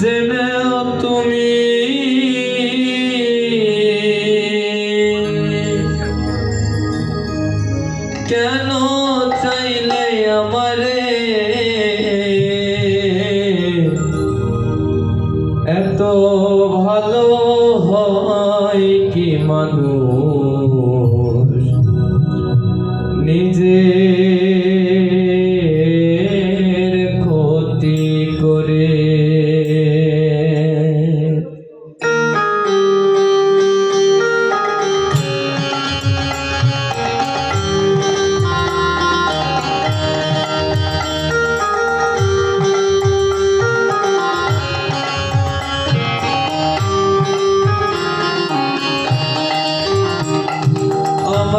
জেনেও কেন এত ভালো হয় কি মানুষ?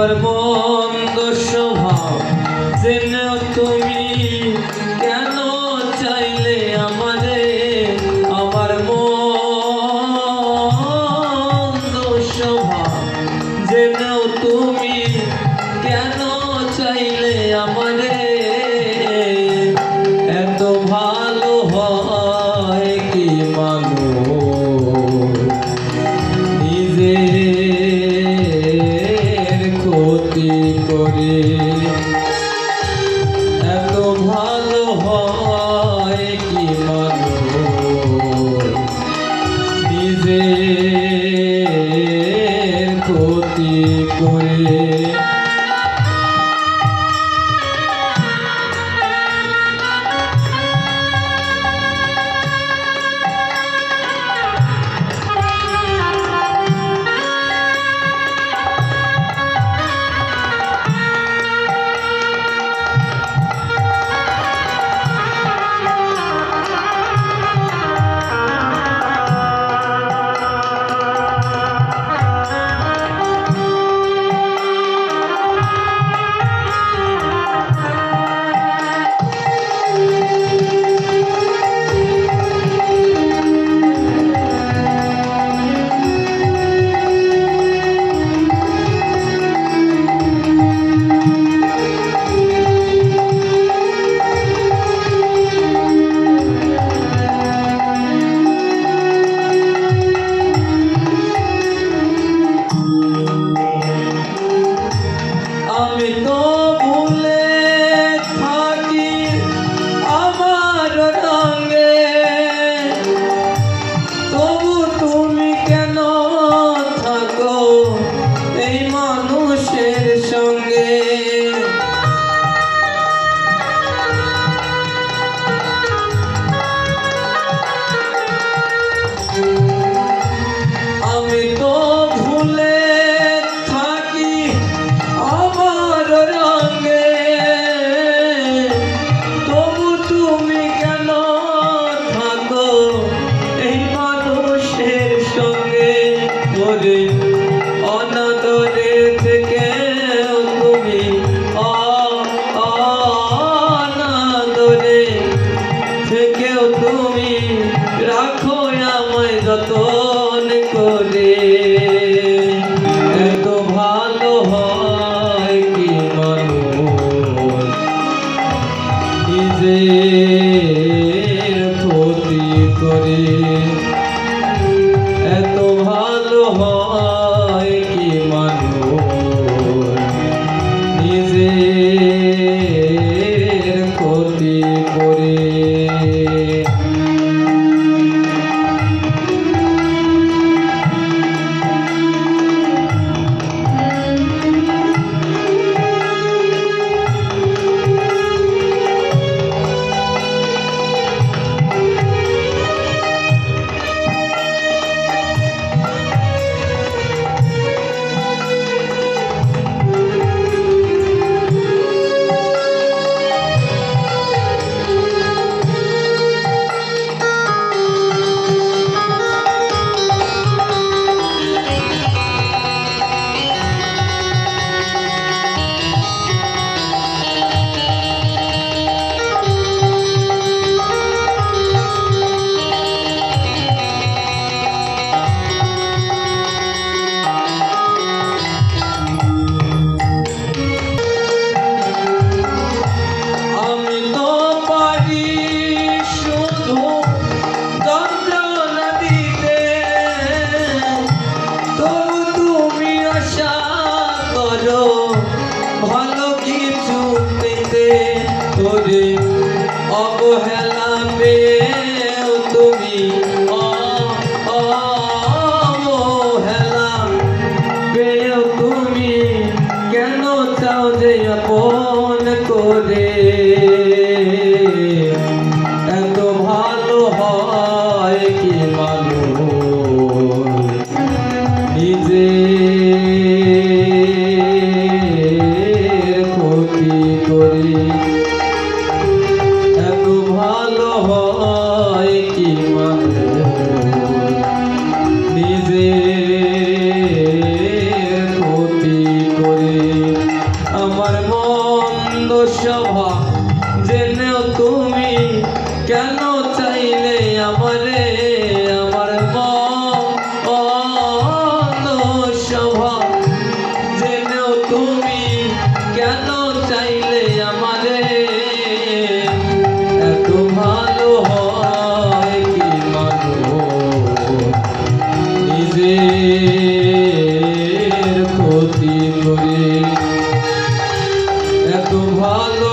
আমার স্বভাব। জেনেও তুমি কেন চাইলে আমারে? আমার মন্দ স্বভাব। জেনেও তুমি কেন চাইলে আমারে? এত ভালো হয় কি মানুষ? অবহেলা পেয়েও তুমি অবহেলা পেয়েও তুমি কেন চাও যে আপন করে এত ভালো হয় কি মানুষ নিজের ক্ষতি করে মন্দ স্বভাব জেনেও তুমি কেন চাইলে আমারে? আমার মন্দ স্বভাব জেনেও তুমি কেন চাইলে আমারে? এত ভালো হয় কি নিজের ক্ষতি